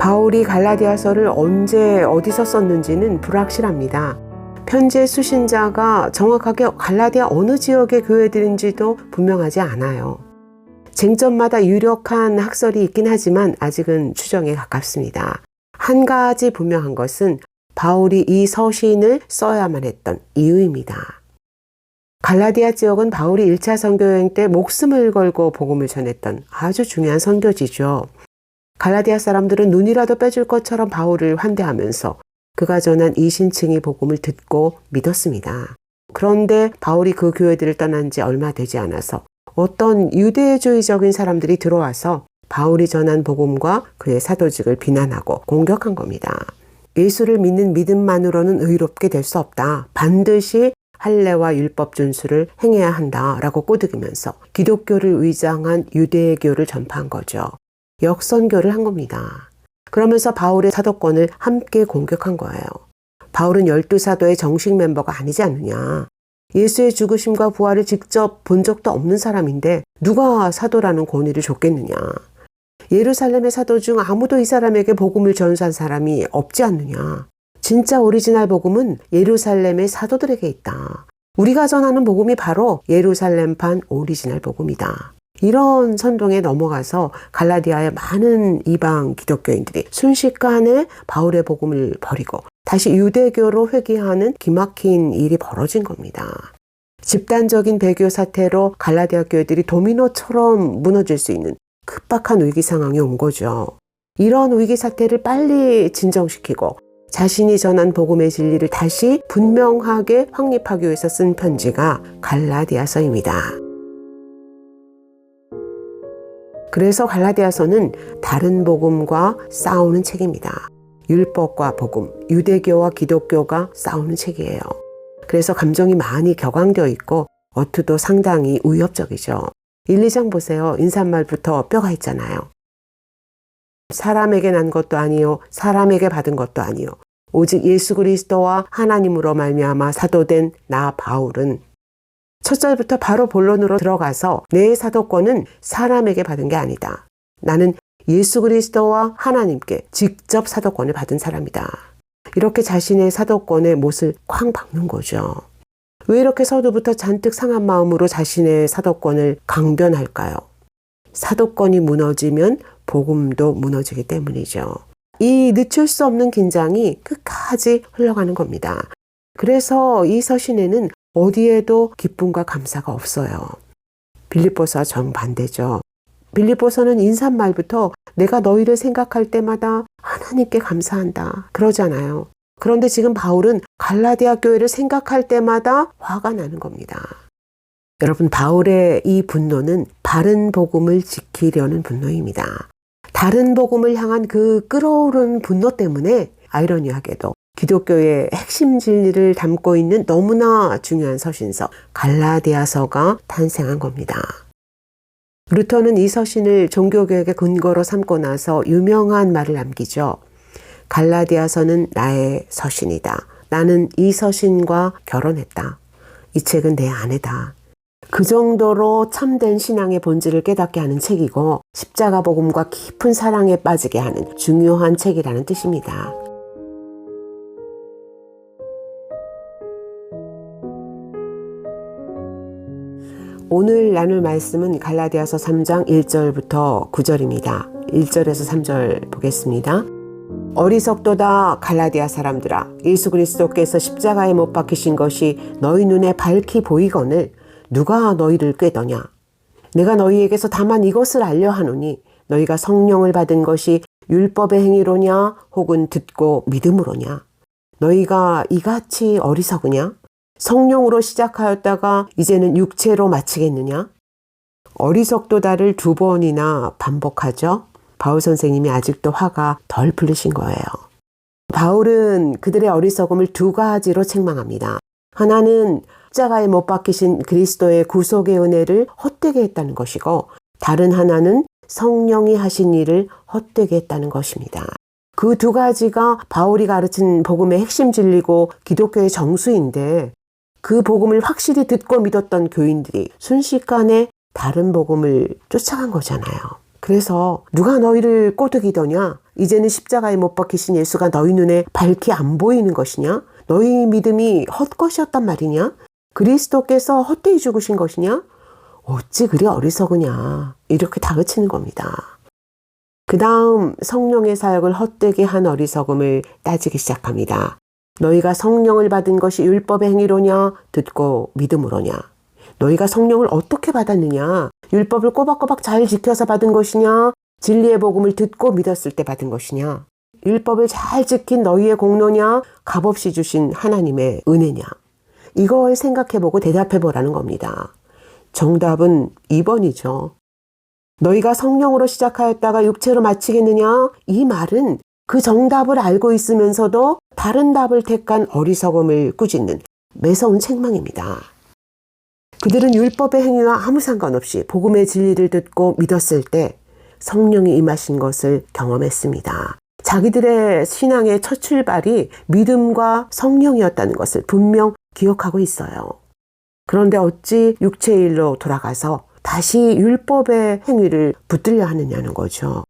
바울이 갈라디아서를 언제 어디서 썼는지는 불확실합니다. 편지의 수신자가 정확하게 갈라디아 어느 지역의 교회들인지도 분명하지 않아요. 쟁점마다 유력한 학설이 있긴 하지만 아직은 추정에 가깝습니다. 한 가지 분명한 것은 바울이 이 서신을 써야만 했던 이유입니다. 갈라디아 지역은 바울이 1차 선교여행 때 목숨을 걸고 복음을 전했던 아주 중요한 선교지죠. 갈라디아 사람들은 눈이라도 빼줄 것처럼 바울을 환대하면서 그가 전한 이 신층의 복음을 듣고 믿었습니다. 그런데 바울이 그 교회들을 떠난 지 얼마 되지 않아서 어떤 유대주의적인 사람들이 들어와서 바울이 전한 복음과 그의 사도직을 비난하고 공격한 겁니다. 예수를 믿는 믿음만으로는 의롭게 될 수 없다. 반드시 할례와 율법 준수를 행해야 한다라고 꼬드기면서 기독교를 위장한 유대교를 전파한 거죠. 역선교를 한 겁니다. 그러면서 바울의 사도권을 함께 공격한 거예요. 바울은 열두 사도의 정식 멤버가 아니지 않느냐. 예수의 죽으심과 부활을 직접 본 적도 없는 사람인데 누가 사도라는 권위를 줬겠느냐. 예루살렘의 사도 중 아무도 이 사람에게 복음을 전수한 사람이 없지 않느냐. 진짜 오리지널 복음은 예루살렘의 사도들에게 있다. 우리가 전하는 복음이 바로 예루살렘판 오리지널 복음이다. 이런 선동에 넘어가서 갈라디아의 많은 이방 기독교인들이 순식간에 바울의 복음을 버리고 다시 유대교로 회귀하는 기막힌 일이 벌어진 겁니다. 집단적인 배교 사태로 갈라디아 교회들이 도미노처럼 무너질 수 있는 급박한 위기 상황이 온 거죠. 이런 위기 사태를 빨리 진정시키고 자신이 전한 복음의 진리를 다시 분명하게 확립하기 위해서 쓴 편지가 갈라디아서입니다. 그래서 갈라디아서는 다른 복음과 싸우는 책입니다. 율법과 복음, 유대교와 기독교가 싸우는 책이에요. 그래서 감정이 많이 격앙되어 있고 어투도 상당히 위협적이죠. 1, 2장 보세요. 인사말부터 뼈가 있잖아요. 사람에게 난 것도 아니요 사람에게 받은 것도 아니요 오직 예수 그리스도와 하나님으로 말미암아 사도된 나 바울은 첫 절부터 바로 본론으로 들어가서 내 사도권은 사람에게 받은 게 아니다. 나는 예수 그리스도와 하나님께 직접 사도권을 받은 사람이다. 이렇게 자신의 사도권의 못을 쾅 박는 거죠. 왜 이렇게 서두부터 잔뜩 상한 마음으로 자신의 사도권을 강변할까요? 사도권이 무너지면 복음도 무너지기 때문이죠. 이 늦출 수 없는 긴장이 끝까지 흘러가는 겁니다. 그래서 이 서신에는 어디에도 기쁨과 감사가 없어요. 빌립보서와 정반대죠. 빌립보서는 인사말부터 내가 너희를 생각할 때마다 하나님께 감사한다. 그러잖아요. 그런데 지금 바울은 갈라디아 교회를 생각할 때마다 화가 나는 겁니다. 여러분, 바울의 이 분노는 바른 복음을 지키려는 분노입니다. 다른 복음을 향한 그 끓어오른 분노 때문에 아이러니하게도 기독교의 핵심 진리를 담고 있는 너무나 중요한 서신서 갈라디아서가 탄생한 겁니다. 루터는 이 서신을 종교개혁의 근거로 삼고 나서 유명한 말을 남기죠. 갈라디아서는 나의 서신이다. 나는 이 서신과 결혼했다. 이 책은 내 아내다. 그 정도로 참된 신앙의 본질을 깨닫게 하는 책이고 십자가 복음과 깊은 사랑에 빠지게 하는 중요한 책이라는 뜻입니다. 오늘 나눌 말씀은 갈라디아서 3장 1절부터 9절입니다. 1절에서 3절 보겠습니다. 어리석도다 갈라디아 사람들아 예수 그리스도께서 십자가에 못 박히신 것이 너희 눈에 밝히 보이거늘 누가 너희를 꾀더냐 내가 너희에게서 다만 이것을 알려 하노니 너희가 성령을 받은 것이 율법의 행위로냐 혹은 듣고 믿음으로냐 너희가 이같이 어리석으냐 성령으로 시작하였다가 이제는 육체로 마치겠느냐 어리석도다를 두 번이나 반복하죠. 바울 선생님이 아직도 화가 덜 풀리신 거예요. 바울은 그들의 어리석음을 두 가지로 책망합니다. 하나는 십자가에 못 박히신 그리스도의 구속의 은혜를 헛되게 했다는 것이고 다른 하나는 성령이 하신 일을 헛되게 했다는 것입니다. 그 두 가지가 바울이 가르친 복음의 핵심 진리고 기독교의 정수인데 그 복음을 확실히 듣고 믿었던 교인들이 순식간에 다른 복음을 쫓아간 거잖아요. 그래서 누가 너희를 꼬드기더냐? 이제는 십자가에 못 박히신 예수가 너희 눈에 밝히 안 보이는 것이냐? 너희 믿음이 헛것이었단 말이냐? 그리스도께서 헛되이 죽으신 것이냐? 어찌 그리 어리석으냐? 이렇게 다그치는 겁니다. 그 다음 성령의 사역을 헛되게 한 어리석음을 따지기 시작합니다. 너희가 성령을 받은 것이 율법의 행위로냐? 듣고 믿음으로냐? 너희가 성령을 어떻게 받았느냐? 율법을 꼬박꼬박 잘 지켜서 받은 것이냐? 진리의 복음을 듣고 믿었을 때 받은 것이냐? 율법을 잘 지킨 너희의 공로냐? 값없이 주신 하나님의 은혜냐? 이걸 생각해보고 대답해보라는 겁니다. 정답은 2번이죠. 너희가 성령으로 시작하였다가 육체로 마치겠느냐? 이 말은 그 정답을 알고 있으면서도 다른 답을 택한 어리석음을 꾸짖는 매서운 책망입니다. 그들은 율법의 행위와 아무 상관없이 복음의 진리를 듣고 믿었을 때 성령이 임하신 것을 경험했습니다. 자기들의 신앙의 첫 출발이 믿음과 성령이었다는 것을 분명 기억하고 있어요. 그런데 어찌 육체의 일로 돌아가서 다시 율법의 행위를 붙들려 하느냐는 거죠.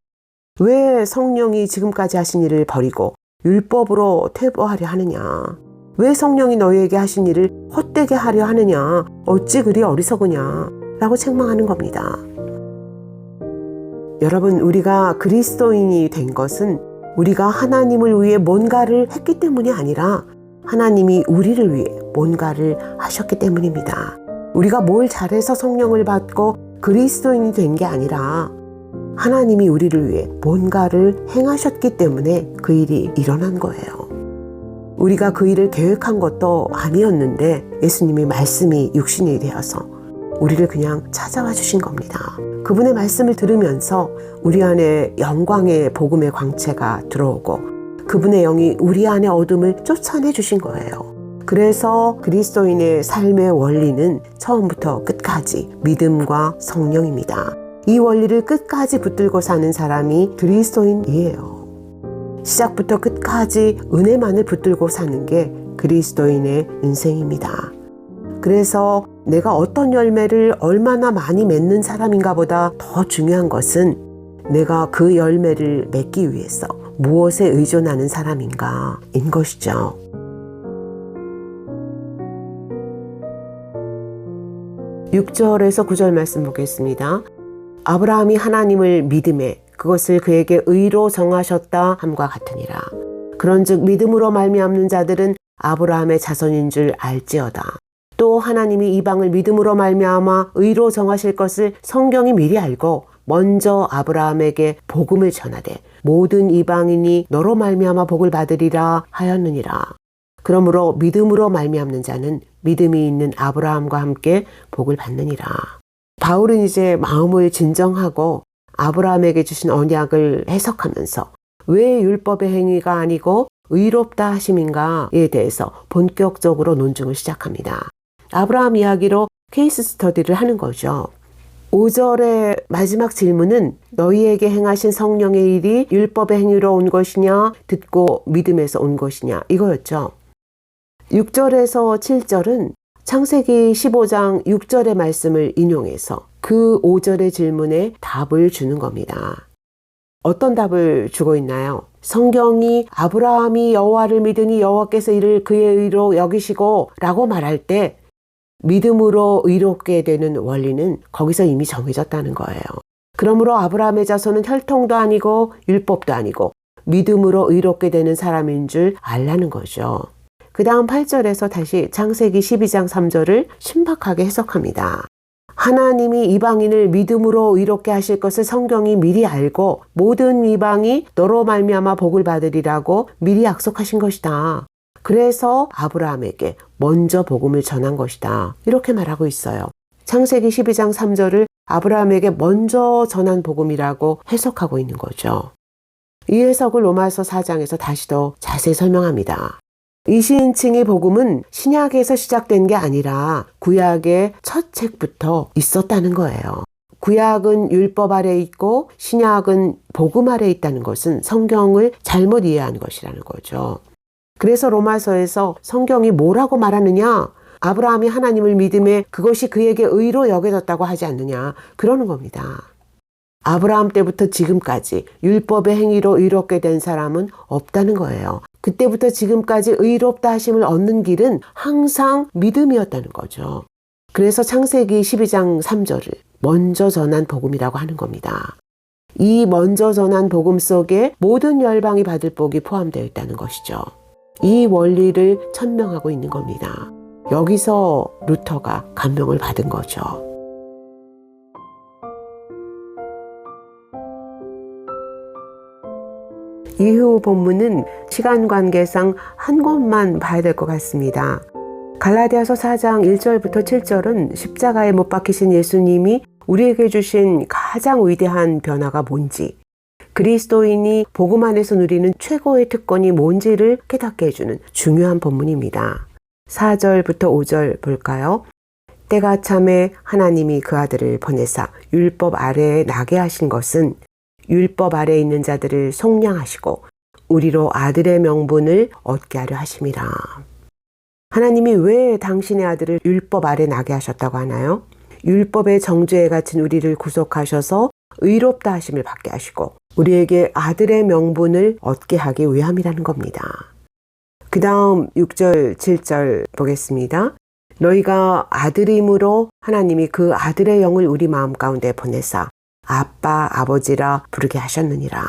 왜 성령이 지금까지 하신 일을 버리고 율법으로 퇴보하려 하느냐? 왜 성령이 너희에게 하신 일을 헛되게 하려 하느냐? 어찌 그리 어리석으냐? 라고 책망하는 겁니다. 여러분, 우리가 그리스도인이 된 것은 우리가 하나님을 위해 뭔가를 했기 때문이 아니라 하나님이 우리를 위해 뭔가를 하셨기 때문입니다. 우리가 뭘 잘해서 성령을 받고 그리스도인이 된 게 아니라 하나님이 우리를 위해 뭔가를 행하셨기 때문에 그 일이 일어난 거예요. 우리가 그 일을 계획한 것도 아니었는데 예수님의 말씀이 육신이 되어서 우리를 그냥 찾아와 주신 겁니다. 그분의 말씀을 들으면서 우리 안에 영광의 복음의 광채가 들어오고 그분의 영이 우리 안의 어둠을 쫓아내 주신 거예요. 그래서 그리스도인의 삶의 원리는 처음부터 끝까지 믿음과 성령입니다. 이 원리를 끝까지 붙들고 사는 사람이 그리스도인이에요. 시작부터 끝까지 은혜만을 붙들고 사는 게 그리스도인의 인생입니다. 그래서 내가 어떤 열매를 얼마나 많이 맺는 사람인가 보다 더 중요한 것은 내가 그 열매를 맺기 위해서 무엇에 의존하는 사람인가 인 것이죠. 6절에서 9절 말씀 보겠습니다. 아브라함이 하나님을 믿음에 그것을 그에게 의로 정하셨다 함과 같으니라. 그런즉 믿음으로 말미암는 자들은 아브라함의 자손인 줄 알지어다. 또 하나님이 이방을 믿음으로 말미암아 의로 정하실 것을 성경이 미리 알고 먼저 아브라함에게 복음을 전하되 모든 이방인이 너로 말미암아 복을 받으리라 하였느니라. 그러므로 믿음으로 말미암는 자는 믿음이 있는 아브라함과 함께 복을 받느니라. 바울은 이제 마음을 진정하고 아브라함에게 주신 언약을 해석하면서 왜 율법의 행위가 아니고 의롭다 하심인가에 대해서 본격적으로 논증을 시작합니다. 아브라함 이야기로 케이스 스터디를 하는 거죠. 5절의 마지막 질문은 너희에게 행하신 성령의 일이 율법의 행위로 온 것이냐 듣고 믿음에서 온 것이냐 이거였죠. 6절에서 7절은 창세기 15장 6절의 말씀을 인용해서 그 5절의 질문에 답을 주는 겁니다. 어떤 답을 주고 있나요? 성경이 아브라함이 여호와를 믿으니 여호와께서 이를 그의 의로 여기시고 라고 말할 때 믿음으로 의롭게 되는 원리는 거기서 이미 정해졌다는 거예요. 그러므로 아브라함의 자손은 혈통도 아니고 율법도 아니고 믿음으로 의롭게 되는 사람인 줄 알라는 거죠. 그 다음 8절에서 다시 창세기 12장 3절을 신박하게 해석합니다. 하나님이 이방인을 믿음으로 의롭게 하실 것을 성경이 미리 알고 모든 이방이 너로 말미암아 복을 받으리라고 미리 약속하신 것이다. 그래서 아브라함에게 먼저 복음을 전한 것이다. 이렇게 말하고 있어요. 창세기 12장 3절을 아브라함에게 먼저 전한 복음이라고 해석하고 있는 거죠. 이 해석을 로마서 4장에서 다시 더 자세히 설명합니다. 이신층의 복음은 신약에서 시작된 게 아니라 구약의 첫 책부터 있었다는 거예요. 구약은 율법 아래 있고 신약은 복음 아래 있다는 것은 성경을 잘못 이해한 것이라는 거죠. 그래서 로마서에서 성경이 뭐라고 말하느냐? 아브라함이 하나님을 믿음에 그것이 그에게 의로 여겨졌다고 하지 않느냐? 그러는 겁니다. 아브라함 때부터 지금까지 율법의 행위로 의롭게 된 사람은 없다는 거예요. 그때부터 지금까지 의롭다 하심을 얻는 길은 항상 믿음이었다는 거죠. 그래서 창세기 12장 3절을 먼저 전한 복음이라고 하는 겁니다. 이 먼저 전한 복음 속에 모든 열방이 받을 복이 포함되어 있다는 것이죠. 이 원리를 천명하고 있는 겁니다. 여기서 루터가 감명을 받은 거죠. 이후 본문은 시간 관계상 한 곳만 봐야 될 것 같습니다. 갈라디아서 4장 1절부터 7절은 십자가에 못 박히신 예수님이 우리에게 주신 가장 위대한 변화가 뭔지, 그리스도인이 복음 안에서 누리는 최고의 특권이 뭔지를 깨닫게 해주는 중요한 본문입니다. 4절부터 5절 볼까요? 때가 참에 하나님이 그 아들을 보내사 율법 아래에 나게 하신 것은 율법 아래에 있는 자들을 속량하시고 우리로 아들의 명분을 얻게 하려 하심이라. 하나님이 왜 당신의 아들을 율법 아래 나게 하셨다고 하나요? 율법의 정죄에 갇힌 우리를 구속하셔서 의롭다 하심을 받게 하시고 우리에게 아들의 명분을 얻게 하기 위함이라는 겁니다. 그 다음 6절, 7절 보겠습니다. 너희가 아들임으로 하나님이 그 아들의 영을 우리 마음 가운데 보내사 아빠, 아버지라 부르게 하셨느니라.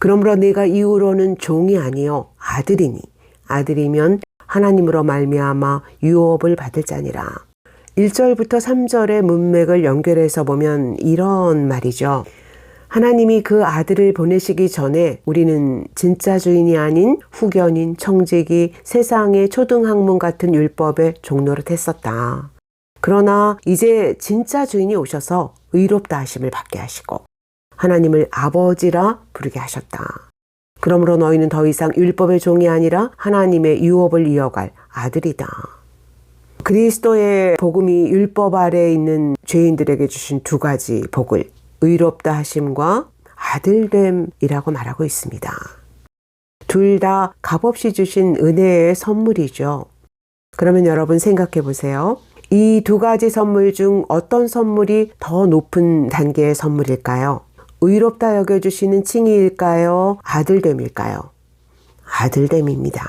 그러므로 내가 이후로는 종이 아니요 아들이니 아들이면 하나님으로 말미암아 유업을 받을 자니라. 1절부터 3절의 문맥을 연결해서 보면 이런 말이죠. 하나님이 그 아들을 보내시기 전에 우리는 진짜 주인이 아닌 후견인, 청지기, 세상의 초등학문 같은 율법의 종노릇 했었다. 그러나 이제 진짜 주인이 오셔서 의롭다 하심을 받게 하시고 하나님을 아버지라 부르게 하셨다. 그러므로 너희는 더 이상 율법의 종이 아니라 하나님의 유업을 이어갈 아들이다. 그리스도의 복음이 율법 아래에 있는 죄인들에게 주신 두 가지 복을 의롭다 하심과 아들됨이라고 말하고 있습니다. 둘 다 값없이 주신 은혜의 선물이죠. 그러면 여러분 생각해 보세요. 이 두 가지 선물 중 어떤 선물이 더 높은 단계의 선물일까요? 의롭다 여겨주시는 칭의일까요? 아들됨일까요? 아들됨입니다.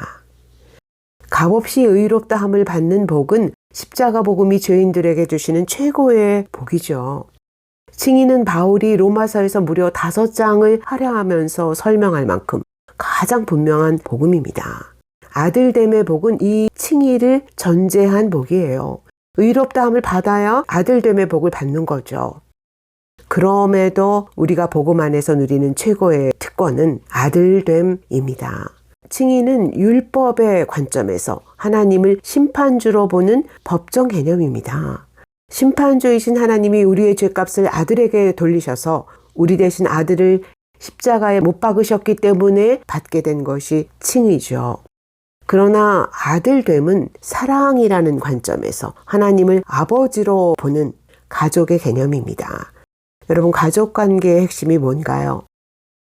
값없이 의롭다 함을 받는 복은 십자가 복음이 죄인들에게 주시는 최고의 복이죠. 칭의는 바울이 로마서에서 무려 다섯 장을 할애하면서 설명할 만큼 가장 분명한 복음입니다. 아들됨의 복은 이 칭의를 전제한 복이에요. 의롭다함을 받아야 아들됨의 복을 받는 거죠. 그럼에도 우리가 복음 안에서 누리는 최고의 특권은 아들됨입니다. 칭의는 율법의 관점에서 하나님을 심판주로 보는 법정 개념입니다. 심판주이신 하나님이 우리의 죄값을 아들에게 돌리셔서 우리 대신 아들을 십자가에 못 박으셨기 때문에 받게 된 것이 칭의죠. 그러나 아들됨은 사랑이라는 관점에서 하나님을 아버지로 보는 가족의 개념입니다. 여러분, 가족 관계의 핵심이 뭔가요?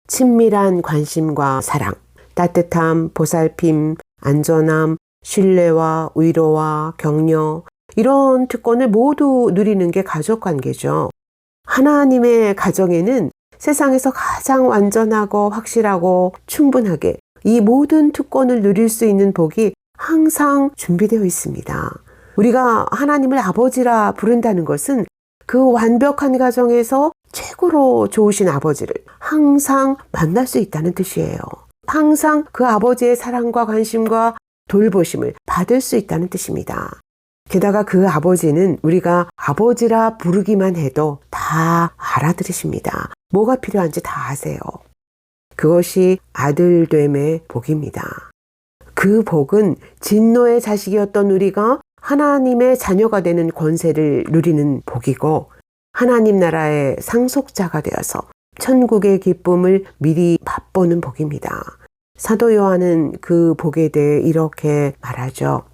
친밀한 관심과 사랑, 따뜻함, 보살핌, 안전함, 신뢰와 위로와 격려, 이런 특권을 모두 누리는 게 가족 관계죠. 하나님의 가정에는 세상에서 가장 완전하고 확실하고 충분하게 이 모든 특권을 누릴 수 있는 복이 항상 준비되어 있습니다. 우리가 하나님을 아버지라 부른다는 것은 그 완벽한 가정에서 최고로 좋으신 아버지를 항상 만날 수 있다는 뜻이에요. 항상 그 아버지의 사랑과 관심과 돌보심을 받을 수 있다는 뜻입니다. 게다가 그 아버지는 우리가 아버지라 부르기만 해도 다 알아들으십니다. 뭐가 필요한지 다 아세요. 그것이 아들됨의 복입니다. 그 복은 진노의 자식이었던 우리가 하나님의 자녀가 되는 권세를 누리는 복이고 하나님 나라의 상속자가 되어서 천국의 기쁨을 미리 맛보는 복입니다. 사도 요한은 그 복에 대해 이렇게 말하죠.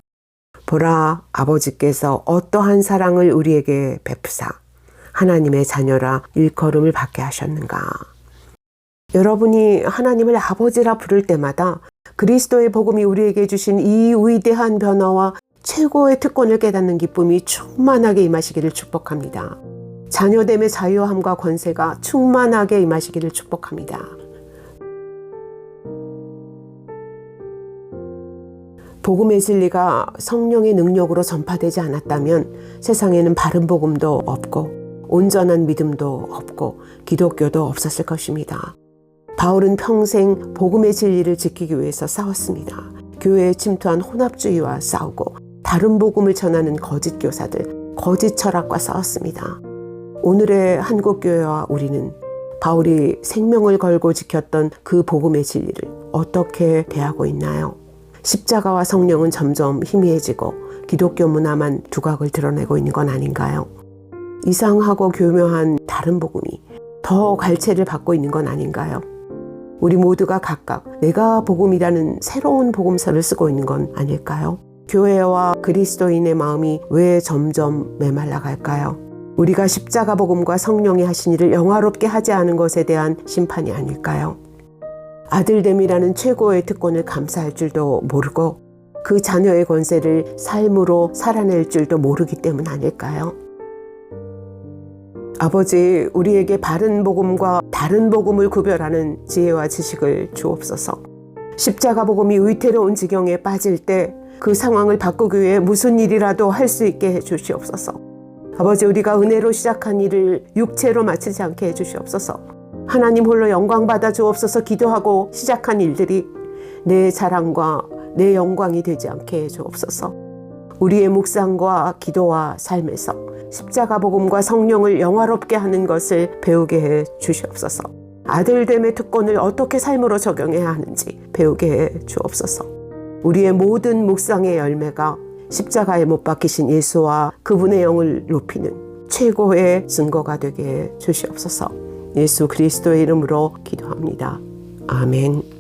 보라, 아버지께서 어떠한 사랑을 우리에게 베푸사 하나님의 자녀라 일컬음을 받게 하셨는가. 여러분이 하나님을 아버지라 부를 때마다 그리스도의 복음이 우리에게 주신 이 위대한 변화와 최고의 특권을 깨닫는 기쁨이 충만하게 임하시기를 축복합니다. 자녀됨의 자유함과 권세가 충만하게 임하시기를 축복합니다. 복음의 진리가 성령의 능력으로 전파되지 않았다면 세상에는 바른 복음도 없고 온전한 믿음도 없고 기독교도 없었을 것입니다. 바울은 평생 복음의 진리를 지키기 위해서 싸웠습니다. 교회에 침투한 혼합주의와 싸우고 다른 복음을 전하는 거짓 교사들, 거짓 철학과 싸웠습니다. 오늘의 한국 교회와 우리는 바울이 생명을 걸고 지켰던 그 복음의 진리를 어떻게 대하고 있나요? 십자가와 성령은 점점 희미해지고 기독교 문화만 두각을 드러내고 있는 건 아닌가요? 이상하고 교묘한 다른 복음이 더 갈채를 받고 있는 건 아닌가요? 우리 모두가 각각 내가 복음이라는 새로운 복음서를 쓰고 있는 건 아닐까요? 교회와 그리스도인의 마음이 왜 점점 메말라 갈까요? 우리가 십자가 복음과 성령이 하신 일을 영화롭게 하지 않은 것에 대한 심판이 아닐까요? 아들됨이라는 최고의 특권을 감사할 줄도 모르고 그 자녀의 권세를 삶으로 살아낼 줄도 모르기 때문 아닐까요? 아버지, 우리에게 바른 복음과 다른 복음을 구별하는 지혜와 지식을 주옵소서. 십자가 복음이 위태로운 지경에 빠질 때 그 상황을 바꾸기 위해 무슨 일이라도 할 수 있게 해 주시옵소서. 아버지, 우리가 은혜로 시작한 일을 육체로 마치지 않게 해 주시옵소서. 하나님 홀로 영광 받아 주옵소서 기도하고 시작한 일들이 내 자랑과 내 영광이 되지 않게 해 주옵소서. 우리의 묵상과 기도와 삶에서 십자가 복음과 성령을 영화롭게 하는 것을 배우게 해 주시옵소서. 아들됨의 특권을 어떻게 삶으로 적용해야 하는지 배우게 해 주옵소서. 우리의 모든 묵상의 열매가 십자가에 못 박히신 예수와 그분의 영을 높이는 최고의 증거가 되게 해 주시옵소서. 예수 그리스도의 이름으로 기도합니다. 아멘.